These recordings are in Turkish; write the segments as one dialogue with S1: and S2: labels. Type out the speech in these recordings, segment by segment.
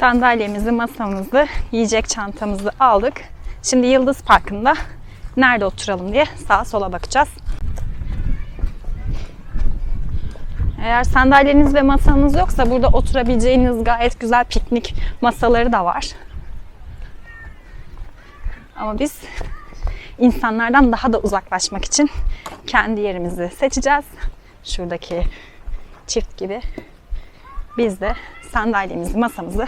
S1: Sandalyemizi, masamızı, yiyecek çantamızı aldık. Şimdi Yıldız Parkı'nda nerede oturalım diye sağa sola bakacağız. Eğer sandalyeniz ve masanız yoksa burada oturabileceğiniz gayet güzel piknik masaları da var. Ama biz insanlardan daha da uzaklaşmak için kendi yerimizi seçeceğiz. Şuradaki çift gibi biz de sandalyemizi, masamızı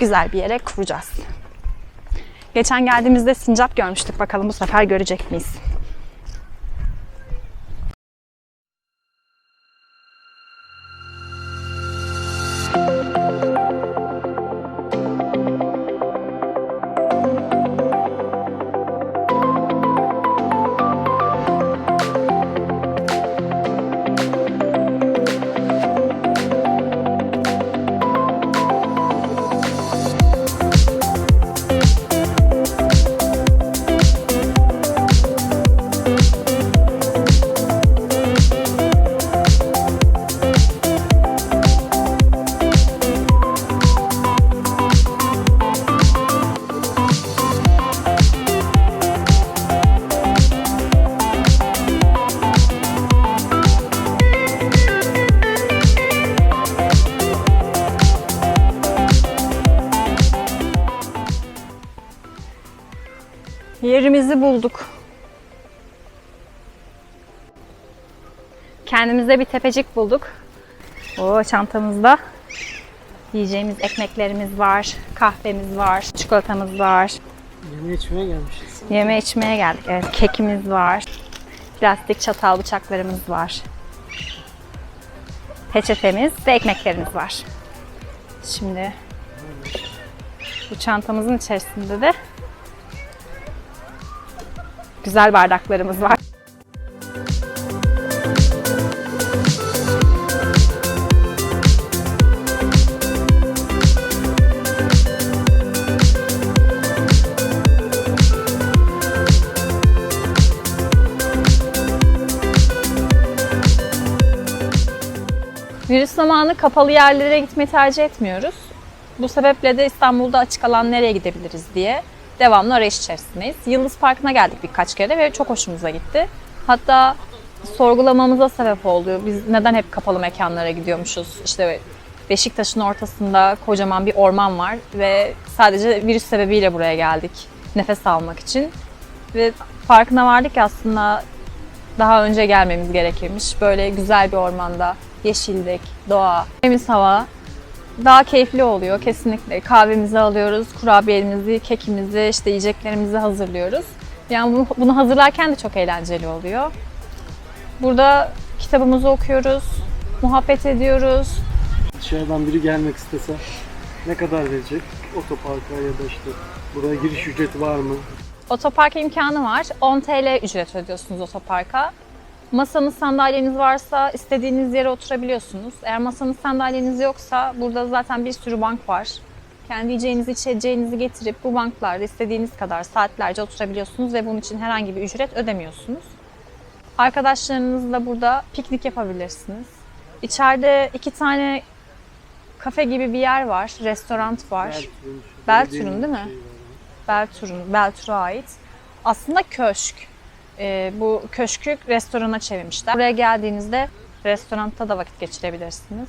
S1: güzel bir yere kuracağız. Geçen geldiğimizde sincap görmüştük. Bakalım bu sefer görecek miyiz? Yerimizi bulduk. Kendimize bir tepecik bulduk. O çantamızda yiyeceğimiz ekmeklerimiz var, kahvemiz var, çikolatamız var.
S2: Yeme içmeye gelmişiz.
S1: Yeme içmeye geldik. Evet, kekimiz var. Plastik çatal bıçaklarımız var. Peçetemiz ve ekmeklerimiz var. Şimdi bu çantamızın içerisinde de güzel bardaklarımız var. Virüs zamanı kapalı yerlere gitmeyi tercih etmiyoruz. Bu sebeple de İstanbul'da açık alan nereye gidebiliriz diye devamlı arayış içerisindeyiz. Yıldız Parkı'na geldik birkaç kere ve çok hoşumuza gitti. Hatta sorgulamamıza sebep oldu. Biz neden hep kapalı mekanlara gidiyormuşuz? İşte Beşiktaş'ın ortasında kocaman bir orman var ve sadece virüs sebebiyle buraya geldik. Nefes almak için. Ve farkına vardık aslında daha önce gelmemiz gerekirmiş. Böyle güzel bir ormanda yeşillik, doğa, temiz hava daha keyifli oluyor kesinlikle. Kahvemizi alıyoruz, kurabiyemizi, kekimizi, işte yiyeceklerimizi hazırlıyoruz. Yani bunu, bunu hazırlarken de çok eğlenceli oluyor. Burada kitabımızı okuyoruz, muhabbet ediyoruz.
S2: Dışarıdan biri gelmek istese ne kadar verecek? Otoparka ya da işte buraya giriş ücreti var mı?
S1: Otopark imkanı var. 10 TL ücret ödüyorsunuz otoparka. Masanız, sandalyeniz varsa istediğiniz yere oturabiliyorsunuz. Eğer masanız, sandalyeniz yoksa burada zaten bir sürü bank var. Kendi yiyeceğinizi, içeceğinizi getirip bu banklarda istediğiniz kadar saatlerce oturabiliyorsunuz ve bunun için herhangi bir ücret ödemiyorsunuz. Arkadaşlarınızla burada piknik yapabilirsiniz. İçeride iki tane kafe gibi bir yer var, restoran var.
S2: Belediyenin
S1: değil mi?
S2: şeyi var.
S1: Beltur'un, Beltur'a ait. Aslında köşk. Ee, bu köşkü restorana çevirmişler. Buraya geldiğinizde restoranda da vakit geçirebilirsiniz.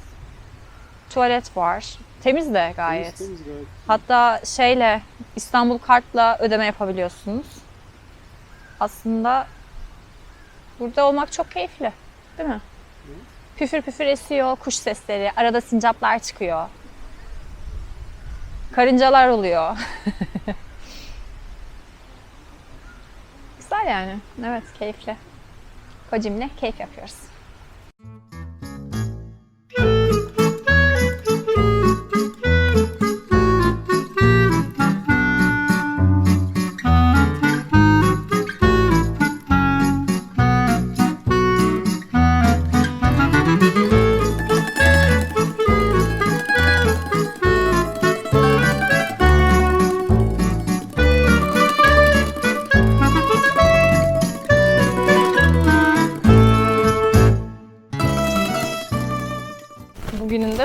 S1: Tuvalet var. Temiz de gayet.
S2: Temiz, temiz gayet.
S1: Hatta şeyle İstanbul kartla ödeme yapabiliyorsunuz. Aslında burada olmak çok keyifli. Değil mi? Püfür püfür esiyor, kuş sesleri, arada sincaplar çıkıyor. Karıncalar oluyor. Güzel yani. Evet, keyifli. Kocimle keyif yapıyoruz.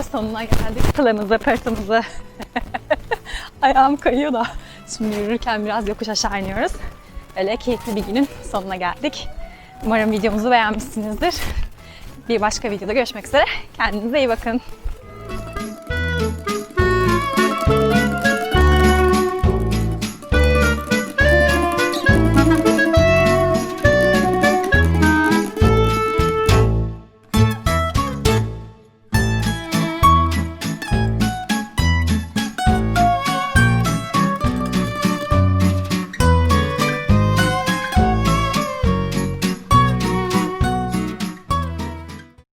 S1: Sonuna geldik. Planımızı, pırtımızı. Ayağım kayıyor da. Şimdi yürürken biraz yokuş aşağı iniyoruz. Öyle keyifli bir günün sonuna geldik. Umarım videomuzu beğenmişsinizdir. Bir başka videoda görüşmek üzere. Kendinize iyi bakın.